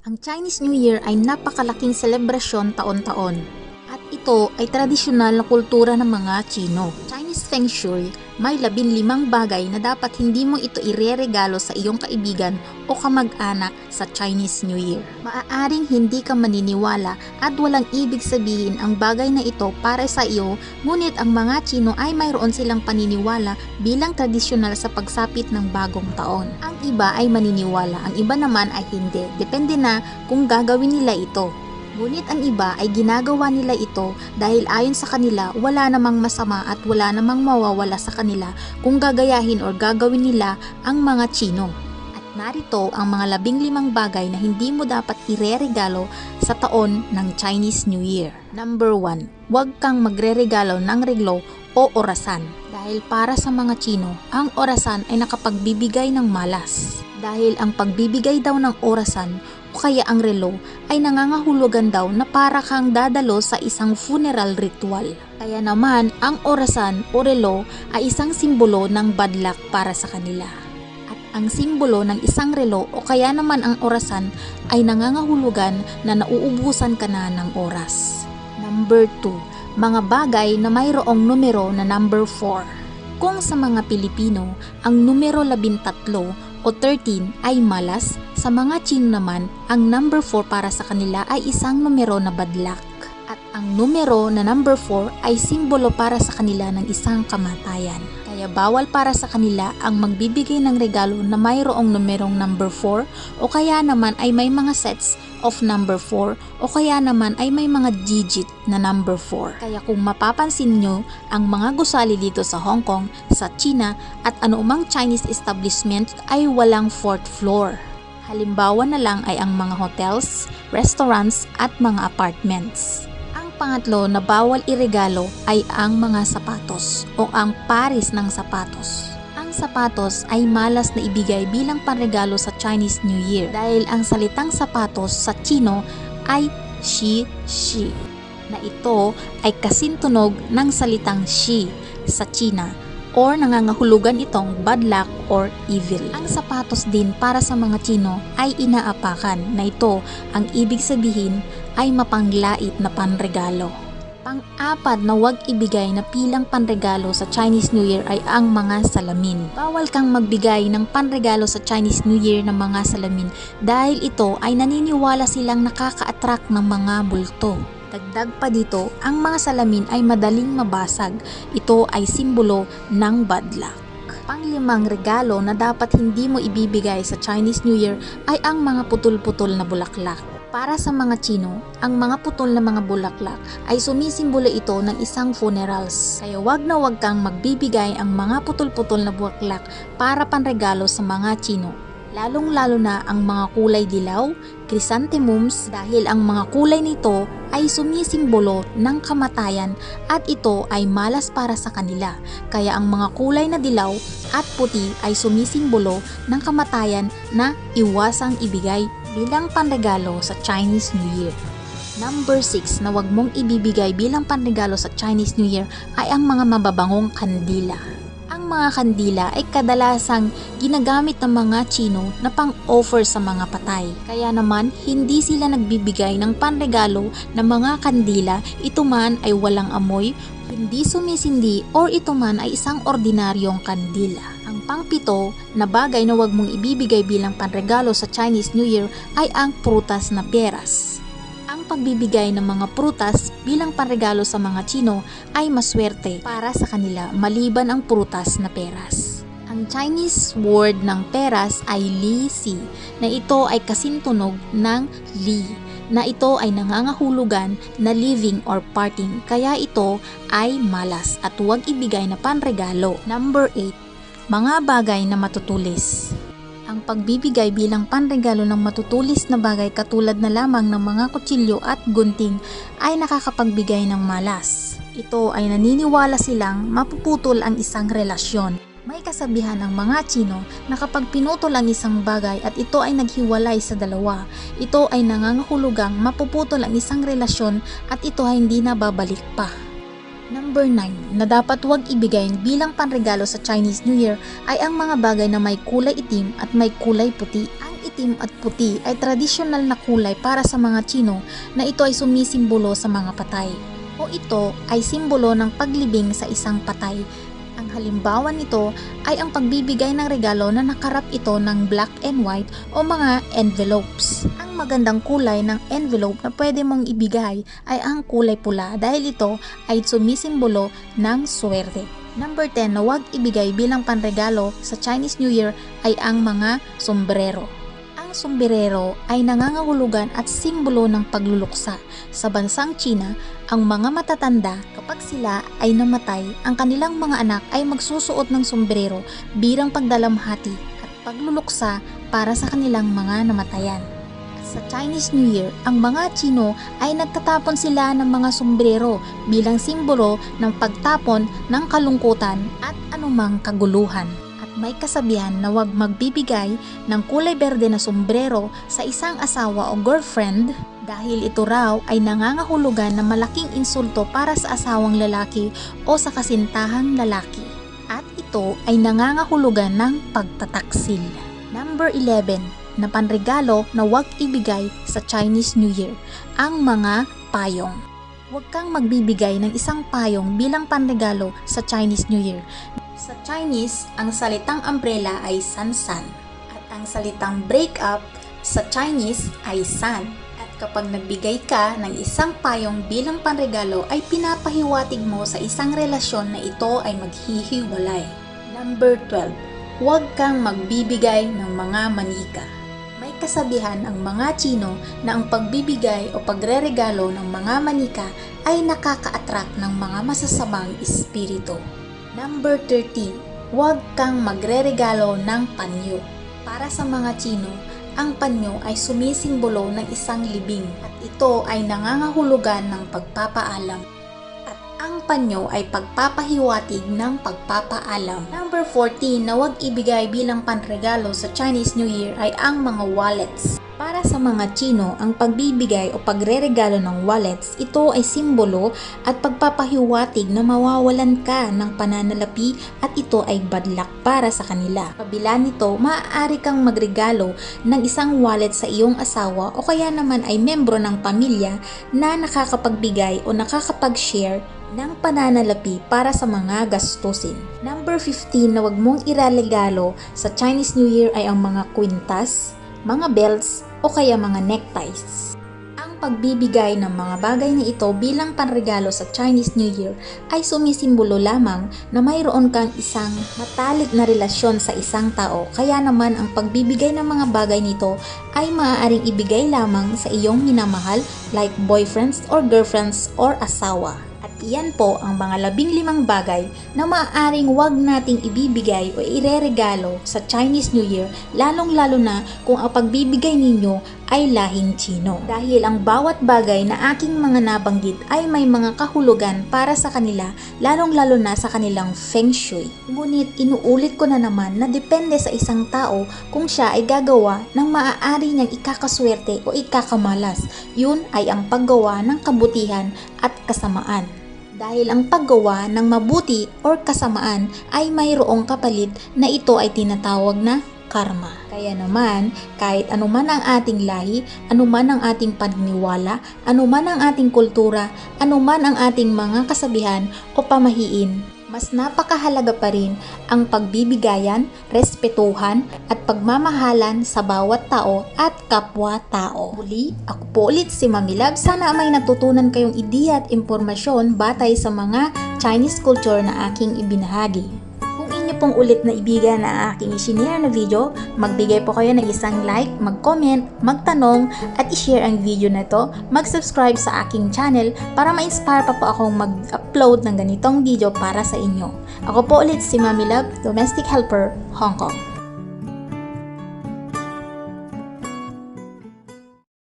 Ang Chinese New Year ay napakalaking selebrasyon taon-taon. At ito ay tradisyonal na kultura ng mga Chino. Chinese Feng Shui, may labin limang bagay na dapat hindi mo ito ireregalo sa iyong kaibigan o kamag-anak sa Chinese New Year. Maaaring hindi ka maniniwala at walang ibig sabihin ang bagay na ito para sa iyo, ngunit ang mga Chino ay mayroon silang paniniwala bilang tradisyonal sa pagsapit ng bagong taon. Ang iba ay maniniwala, ang iba naman ay hindi. Depende na kung gagawin nila ito. Ngunit ang iba ay ginagawa nila ito dahil ayon sa kanila wala namang masama at wala namang mawawala sa kanila kung gagayahin or gagawin nila ang mga Chino. At narito ang mga labing limang bagay na hindi mo dapat ireregalo sa taon ng Chinese New Year. Number 1. Huwag kang magreregalo ng reglo o orasan. Dahil para sa mga Chino, ang orasan ay nakapagbibigay ng malas. Dahil ang pagbibigay daw ng orasan o kaya ang relo ay nangangahulugan daw na para kang dadalo sa isang funeral ritual. Kaya naman, ang orasan o relo ay isang simbolo ng bad luck para sa kanila. At ang simbolo ng isang relo o kaya naman ang orasan ay nangangahulugan na nauubusan ka na ng oras. Number 2. Mga bagay na mayroong numero na number 4. Kung sa mga Pilipino, ang numero 13 o 13 ay malas, sa mga Chino naman, ang number 4 para sa kanila ay isang numero na bad luck. At ang numero na number 4 ay simbolo para sa kanila ng isang kamatayan. Kaya bawal para sa kanila ang magbibigay ng regalo na mayroong numerong number 4 o kaya naman ay may mga sets of number 4 o kaya naman ay may mga digit na number 4. Kaya kung mapapansin nyo, ang mga gusali dito sa Hong Kong, sa China at anumang Chinese establishment ay walang fourth floor. Halimbawa na lang ay ang mga hotels, restaurants at mga apartments. Ang pangatlo na bawal iregalo ay ang mga sapatos o ang paris ng sapatos. Sapatos ay malas na ibigay bilang panregalo sa Chinese New Year dahil ang salitang sapatos sa Chino ay shi shi na ito ay kasintunog ng salitang shi sa China or nangangahulugan itong bad luck or evil. Ang sapatos din para sa mga Chino ay inaapakan na ito ang ibig sabihin ay mapanglait na panregalo. Pang-apat na huwag ibigay na pilang panregalo sa Chinese New Year ay ang mga salamin. Bawal kang magbigay ng panregalo sa Chinese New Year ng mga salamin dahil ito ay naniniwala silang nakaka-attract ng mga multo. Dagdag pa dito, ang mga salamin ay madaling mabasag. Ito ay simbolo ng bad luck. Panglimang regalo na dapat hindi mo ibibigay sa Chinese New Year ay ang mga putol-putol na bulaklak. Para sa mga Chino, ang mga putol na mga bulaklak ay sumisimbolo ito ng isang funerals. Kaya wag na wag kang magbibigay ang mga putol-putol na bulaklak para panregalo sa mga Chino. Lalong-lalo na ang mga kulay dilaw, chrysanthemums dahil ang mga kulay nito ay sumisimbolo ng kamatayan at ito ay malas para sa kanila. Kaya ang mga kulay na dilaw at puti ay sumisimbolo ng kamatayan na iwasang ibigay bilang panregalo sa Chinese New Year. Number 6 na wag mong ibibigay bilang panregalo sa Chinese New Year ay ang mga mababangong kandila. Ang mga kandila ay kadalasang ginagamit ng mga Chino na pang-offer sa mga patay. Kaya naman, hindi sila nagbibigay ng panregalo ng mga kandila, ito man ay walang amoy, hindi sumisindi or ito man ay isang ordinaryong kandila. Ang pangpito na bagay na wag mong ibibigay bilang panregalo sa Chinese New Year ay ang prutas na peras. Ang pagbibigay ng mga prutas bilang panregalo sa mga Chino ay maswerte para sa kanila maliban ang prutas na peras. Ang Chinese word ng peras ay li si na ito ay kasintunog ng li na ito ay nangangahulugan na living or parting kaya ito ay malas at huwag ibigay na panregalo. Number 8. Mga bagay na matutulis. Ang pagbibigay bilang panregalo ng matutulis na bagay katulad na lamang ng mga kutsilyo at gunting ay nakakapagbigay ng malas. Ito ay naniniwala silang mapuputol ang isang relasyon. May kasabihan ng mga Chino na kapag pinutol ang isang bagay at ito ay naghiwalay sa dalawa, ito ay nangangahulugang mapuputol ang isang relasyon at ito ay hindi na babalik pa. Number 9 na dapat huwag ibigay bilang panregalo sa Chinese New Year ay ang mga bagay na may kulay itim at may kulay puti. Ang itim at puti ay tradisyonal na kulay para sa mga Chino na ito ay sumisimbolo sa mga patay. O ito ay simbolo ng paglibing sa isang patay. Ang halimbawa nito ay ang pagbibigay ng regalo na nakarap ito ng black and white o mga envelopes. Ang magandang kulay ng envelope na pwede mong ibigay ay ang kulay pula dahil ito ay sumisimbolo ng swerte. Number 10 na huwag ibigay bilang panregalo sa Chinese New Year ay ang mga sombrero. Ang sombrero ay nangangahulugan at simbolo ng pagluluksa. Sa bansang China, ang mga matatanda kapag sila ay namatay, ang kanilang mga anak ay magsusuot ng sombrero bilang pagdalamhati at pagluluksa para sa kanilang mga namatayan. Sa Chinese New Year, ang mga Chino ay nagtatapon sila ng mga sombrero bilang simbolo ng pagtapon ng kalungkutan at anumang kaguluhan. May kasabihan na huwag magbibigay ng kulay berde na sombrero sa isang asawa o girlfriend dahil ito raw ay nangangahulugan na malaking insulto para sa asawang lalaki o sa kasintahang lalaki. At ito ay nangangahulugan ng pagtataksil. Number 11 na panregalo na huwag ibigay sa Chinese New Year, ang mga payong. Huwag kang magbibigay ng isang payong bilang panregalo sa Chinese New Year. Sa Chinese, ang salitang umbrella ay sansan at ang salitang break up sa Chinese ay san. At kapag nagbigay ka ng isang payong bilang panregalo ay pinapahiwatig mo sa isang relasyon na ito ay maghihiwalay. Number 12. Huwag kang magbibigay ng mga manika. May kasabihan ang mga Chino na ang pagbibigay o pagreregalo ng mga manika ay nakaka-attract ng mga masasamang espiritu. Number 13. Huwag kang magreregalo ng panyo. Para sa mga Chino, ang panyo ay sumisimbolo ng isang libing at ito ay nangangahulugan ng pagpapaalam. At ang panyo ay pagpapahiwatig ng pagpapaalam. Number 14 na huwag ibigay bilang panregalo sa Chinese New Year ay ang mga wallets. Sa mga Chino, ang pagbibigay o pagreregalo ng wallets, ito ay simbolo at pagpapahiwatig na mawawalan ka ng pananalapi at ito ay bad luck para sa kanila. Kabila nito, maaari kang magregalo ng isang wallet sa iyong asawa o kaya naman ay membro ng pamilya na nakakapagbigay o nakakapag-share ng pananalapi para sa mga gastusin. Number 15 na wag mong iraregalo sa Chinese New Year ay ang mga kwintas, mga belts, o kaya mga neckties. Ang pagbibigay ng mga bagay na ito bilang panregalo sa Chinese New Year ay sumisimbolo lamang na mayroon kang isang matalik na relasyon sa isang tao kaya naman ang pagbibigay ng mga bagay nito ay maaaring ibigay lamang sa iyong minamahal like boyfriends or girlfriends or asawa. Iyan po ang mga labing limang bagay na maaaring wag nating ibibigay o ireregalo sa Chinese New Year lalong-lalo na kung ang pagbibigay ninyo ay lahing Chino. Dahil ang bawat bagay na aking mga nabanggit ay may mga kahulugan para sa kanila lalong-lalo na sa kanilang Feng Shui. Ngunit inuulit ko na naman na depende sa isang tao kung siya ay gagawa ng maaari niyang ikakaswerte o ikakamalas. Yun ay ang paggawa ng kabutihan at kasamaan. Dahil ang paggawa ng mabuti or kasamaan ay mayroong kapalit na ito ay tinatawag na karma. Kaya naman, kahit anuman ang ating lahi, anuman ang ating paniniwala, anuman ang ating kultura, anuman ang ating mga kasabihan o pamahiin, mas napakahalaga pa rin ang pagbibigayan, respetuhan at pagmamahalan sa bawat tao at kapwa-tao. Muli, ako po ulit si Mami Love. Sana may natutunan kayong ideya at impormasyon batay sa mga Chinese culture na aking ibinahagi. Pong ulit na ibigan na aking isinare na video, magbigay po kayo ng isang like, mag-comment, magtanong, at i-share ang video na to. Mag-subscribe sa aking channel para ma-inspire pa po akong mag-upload ng ganitong video para sa inyo. Ako po ulit si Mami Love, Domestic Helper, Hong Kong.